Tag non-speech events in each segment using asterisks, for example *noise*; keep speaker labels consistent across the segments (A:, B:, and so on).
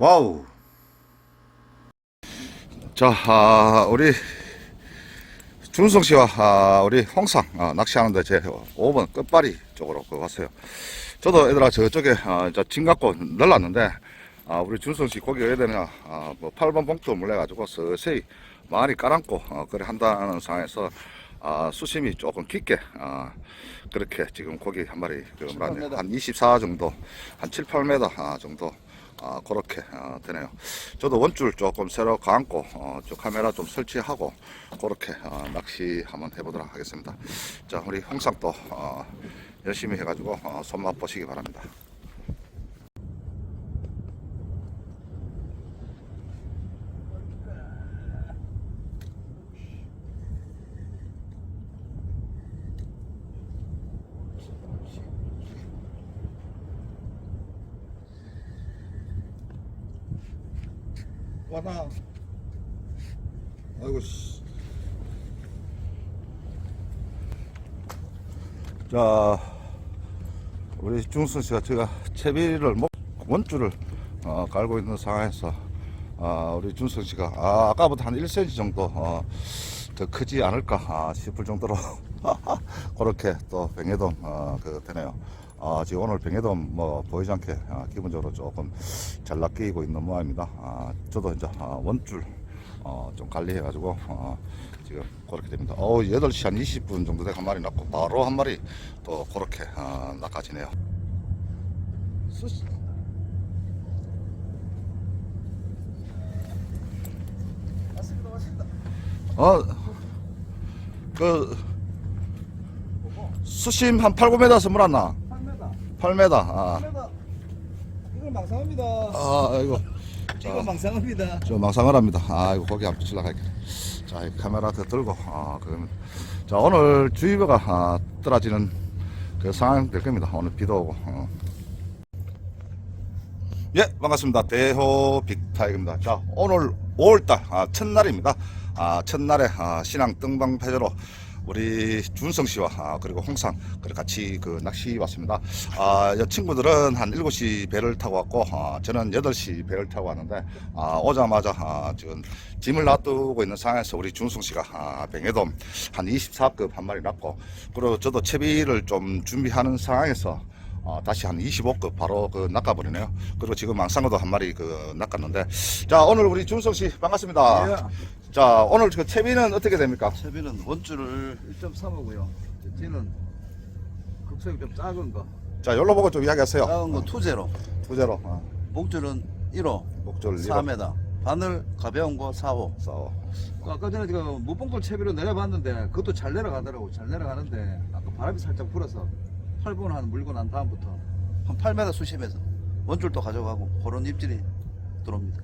A: 와우. 자, 아, 우리 준성 씨와 아, 우리 홍상 아, 낚시하는데 제 5번 끝발이 쪽으로 그 왔어요. 저도 얘들아 저쪽에 아, 저짐 갖고 날랐는데 아, 우리 준성 씨 거기 어야 되냐 아, 뭐 8번 봉투 물려가지고 서서히 많이 깔았고 어, 그래 한다는 상황에서 아, 수심이 조금 깊게 아, 그렇게 지금 거기 한 마리 그 뭐라냐, 한24 정도 한 7, 8m 아, 정도 아, 그렇게 아, 되네요. 저도 원줄 조금 새로 감고 어, 저 카메라 좀 설치하고 그렇게 어, 낚시 한번 해보도록 하겠습니다. 자, 우리 홍상 또 어, 열심히 해가지고 어, 손맛 보시기 바랍니다. 와나 아이고 씨. 자 우리 중순 씨가 제가 채비를 목 원줄을 어, 갈고 있는 상황에서 아, 우리 준선 씨가 아, 아까보다 한 1cm 정도 어, 더 크지 않을까 아, 싶을 정도로 *laughs* 그렇게 또 병해돔 어, 그 되네요. 아, 지금 오늘 병해돔 뭐 보이지 않게 아, 기본적으로 조금 잘 낚이고 있는 모양입니다. 아, 저도 이제 아, 원줄 어, 좀 관리해가지고 어, 지금 그렇게 됩니다. 어 8시 한 20분 정도 돼한 마리 낳고 바로 한 마리 또 그렇게 어, 낚아지네요. 어, 그, 수심 한 8, 9m에서 물었나?
B: 8m,
A: 8m. 아,
B: 8m. 이건 망상합니다.
A: 아, 아이고.
B: 이건 망상합니다.
A: 저 망상을 합니다. 아, 이거 거기 한번 치려갈게. 자, 이 카메라 더 들고, 아, 그러면. 자, 오늘 주의보가 아, 떨어지는 그 상황 될 겁니다. 오늘 비도 오고. 어. 예, 반갑습니다. 대호 빅타이입니다. 자, 오늘 5월달 아, 첫날입니다. 아, 첫날에 아, 신앙 등방 패제로 우리 준성 씨와 아, 그리고 홍상 그리고 같이 그 낚시 왔습니다. 아, 이 친구들은 한 7시 배를 타고 왔고 아, 저는 8시 배를 타고 왔는데 아, 오자마자 아, 지금 짐을 놔두고 있는 상황에서 우리 준성 씨가 아, 뱅에돔 한 24급 한 마리 낳고 그리고 저도 채비를 좀 준비하는 상황에서 어, 다시 한 25급 바로 그 낚아버리네요. 그리고 지금 망상어도 한 마리 그 낚았는데 자 오늘 우리 준성 씨 반갑습니다.
B: 예.
A: 자 오늘 그 채비는 어떻게 됩니까?
B: 채비는 원줄을 1.3하고요. 찌는 극성이 좀 작은 거.
A: 자 열로 보고 좀 이야기하세요.
B: 작은 거 투제로.
A: 두제로 어,
B: 목줄은 1호,
A: 목줄
B: 4m. 바늘 가벼운 거 4호.
A: 싸워.
C: 그 아까 전에 그 무봉돌 채비로 내려봤는데 그것도 잘 내려가더라고 잘 내려가는데 아까 바람이 살짝 불어서 8분 한 물고 난 다음부터
B: 한 8m 수심에서 원줄도 가져가고 그런 입질이 들어옵니다.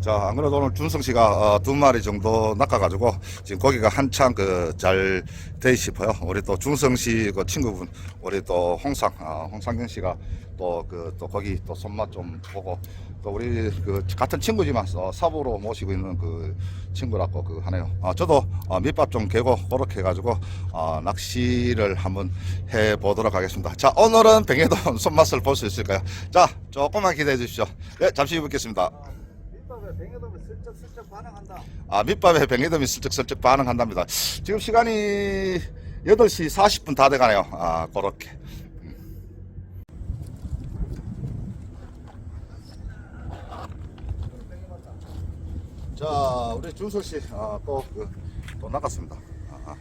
A: 자, 안 그래도 오늘 준성 씨가 어, 두 마리 정도 낚아가지고 지금 거기가 한창 그잘돼 싶어요. 우리 또 준성 씨 그 친구분, 우리 또 홍상, 아, 홍상경 씨가 또 그또 거기 또 손맛 좀 보고 또 우리 그 같은 친구지만 어, 사부로 모시고 있는 그 친구라고 그 하네요. 아, 저도 어, 밑밥 좀 개고 그렇게 해가지고 어, 낚시를 한번 해 보도록 하겠습니다. 자, 오늘은 뱅에돈 *laughs* 손맛을 볼 수 있을까요? 자, 조금만 기대해 주십시오. 네, 잠시 후에 뵙겠습니다.
B: 밑밥에 뱅에돔이 슬쩍슬쩍 반응한다.
A: 아, 밑밥에 뱅에돔이 슬쩍슬쩍 반응한답니다. 지금 시간이 8시 40분 다 돼가네요. 아, 그렇게. 자, 우리 준석 씨, 아, 또, 그, 또 나갔습니다. 아,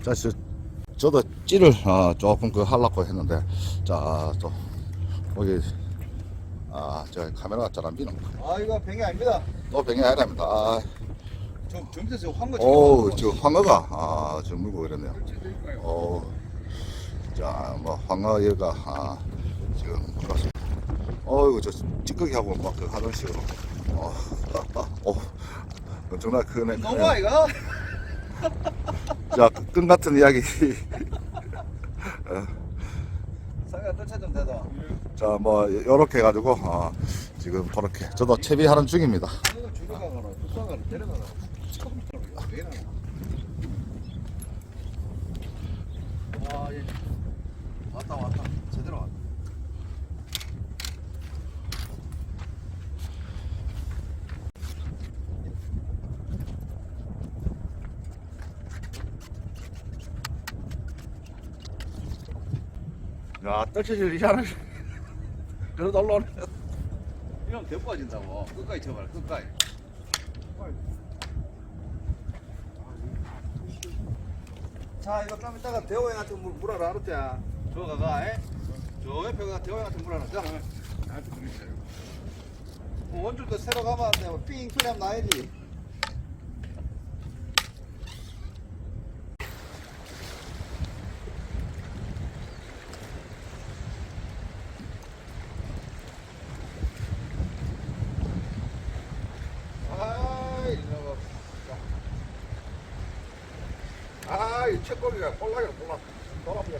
A: 자, 저, 저도 찌를, 아, 조금 그 하려고 했는데, 자, 또, 거기, 아, 저 카메라가 잘 안 비는
B: 아 이거 뱅이 아닙니다.
A: 또 병이 아니랍니다. 아,
B: 좀 점에서 지금 황거
A: 오, 저 황어가 아, 저 물고 그랬네요. 오, 자, 뭐 황어가 아, 지금. 어이구, 저 찌꺼기 하고 막 그 하던 식으로. 어, 어, 엄청나 크네.
B: 너무 아이가?
A: 자, 끈 같은 이야기.
B: 상가 뜰차 좀 되다.
A: 자, 뭐 요렇게 해가지고 어, 지금 그렇게 저도 채비하는 중입니다.
B: 와, 얘 왔다 왔다 제대로 왔다.
A: 야, 떨쳐질 이잖아. *laughs* 그래도 올라오네.
C: 이러면 더 빠진다고. 끝까지 쳐봐라, 끝까지. 자, 이거 좀 이따가 대호 형한테 물, 물어라, 알았지? 저 가가, 에? 저 옆에 가 대호 형한테 물어라. 자, 나한테 물으세요. 뭐 원줄도 새로 가면 안 돼. 뭐삥 소리 하면 나야지. 아이, 이거.
A: 아, 이 책거리가 볼락이라 볼락. 돌아보자.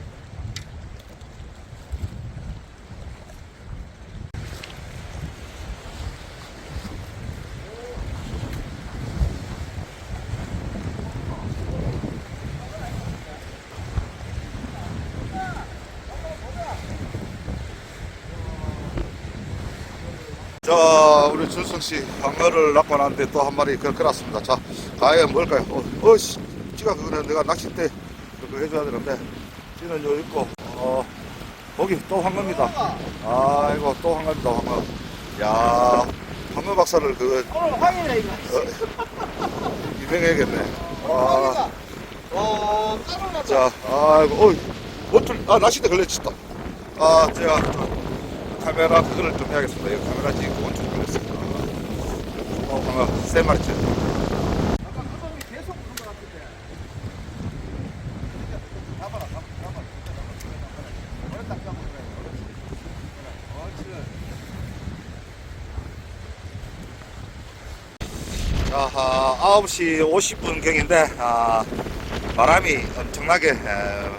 A: 자, 우리 준성 씨 방어를 낚고 나는데 또 한 마리 그 끌었습니다. 자, 과연 뭘까요? 어, 어, 씨, 찌가 그거는 내가 낚싯대 그거 해줘야 되는데 찌는 요 있고, 어, 거기 또 황어입니다. 아이고 또 황어입니다, 황어. 야, 황어 박사를 그거
C: 오늘 황이네, 이거.
A: 유명해야겠네. 아,
C: 와, 따로.
A: 자, 아이고, 어이, 원줄, 아, 낚싯대 걸려있다. 아, 제가 카메라 그거를 좀 해야겠습니다. 이 카메라 지금 원줄 걸렸습니다. 어, 황어 세 마리째.
C: 아까 그 놈이 계속 그런 것 같은데. 잡아라, 잡아라, 잡아라. 머리 딱 잡아라.
A: 자, 9시 50분 경인데, 아, 바람이 엄청나게 에,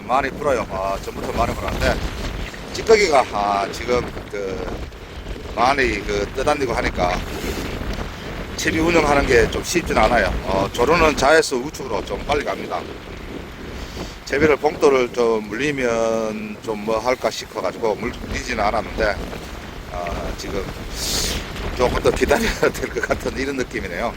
A: 많이 불어요. 아, 전부터 많이 불었는데, 찌꺼기가 아, 지금 그 많이 그 떠다니고 하니까 채비 운영하는 게 좀 쉽진 않아요. 어, 조르는 자에서 우측으로 좀 빨리 갑니다. 채비를 봉돌을 좀 물리면 좀 뭐 할까 싶어가지고 물리지는 않았는데, 아, 지금 조금 더 기다려야 될 것 같은 이런 느낌이네요.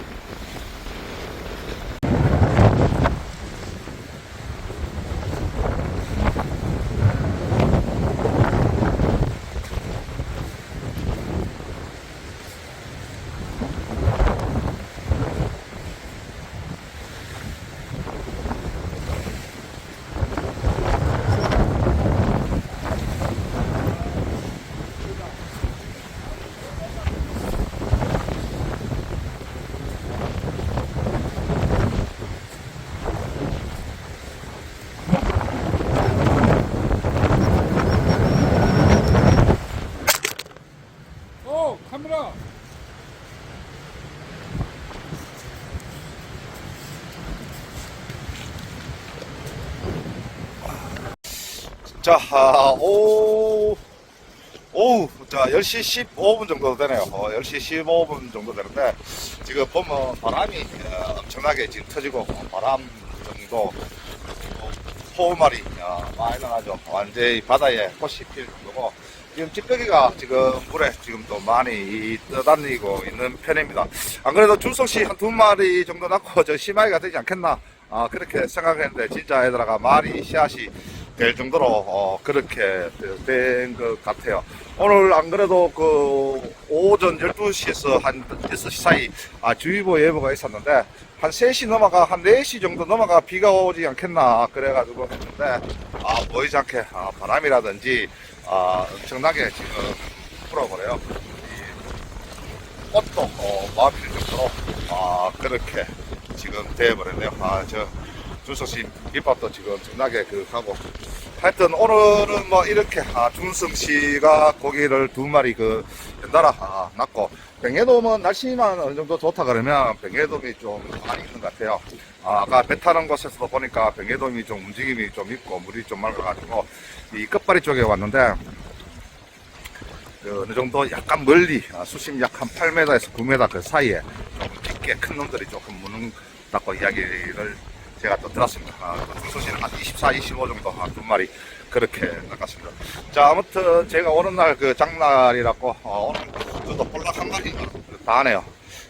A: 자, 아, 오, 오후, 자, 10시 15분 정도 되네요. 어, 10시 15분 정도 되는데, 지금 보면 바람이 어, 엄청나게 지금 터지고, 어, 바람 정도, 호우말이 어, 많이 나죠. 완전히 바다에 꽃이 필 정도고, 지금 찌꺼기가 지금 물에 지금 또 많이 떠다니고 있는 편입니다. 안 그래도 씨한두 마리 정도 낳고 저 심하게가 되지 않겠나, 아, 그렇게 생각했는데, 진짜 애들아가 말이 씨앗이 될 정도로 어, 그렇게 된 것 같아요. 오늘 안 그래도 그 오전 12시에서 한 6시 사이 아, 주의보 예보가 있었는데 한 3시 넘어가 한 4시 정도 넘어가 비가 오지 않겠나 그래가지고 했는데 아, 보이지 않게 아, 바람이라든지 아, 엄청나게 지금 불어버려요. 이 꽃도 어, 마필 정도로 아, 그렇게 지금 돼버렸네요. 아, 저 준석 씨 밑밥도 지금 엄청나게 그 하고 하여튼 오늘은 뭐 이렇게 아, 준성 씨가 고기를 두 마리 그 연달아 아, 낳고 병해돔은 날씨만 어느 정도 좋다 그러면 병해돔이 좀 많이 있는 것 같아요. 아, 아까 배 타는 곳에서도 보니까 병해돔이 좀 움직임이 좀 있고 물이 좀 맑아가지고 이 끝바리 쪽에 왔는데 그 어느 정도 약간 멀리 아, 수심 약 한 8m에서 9m 그 사이에 조금 깊게 큰 놈들이 조금 무는 다고 이야기를 제가 또 들었습니다. 아, 중소시는 한 24, 25 정도 한 두 마리 그렇게 낚았습니다. 자 아무튼 제가 오는 날 그 장날이라고 어, 오늘 저도 볼락 한 마리 다 하네요.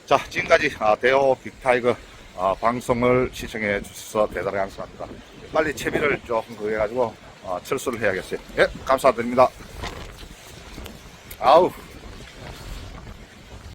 A: 자 지금까지 아, 대호 빅타이거 아, 방송을 시청해 주셔서 대단히 감사합니다. 빨리 채비를 조금 그 해가지고 어, 철수를 해야겠어요. 예, 감사드립니다. 아우.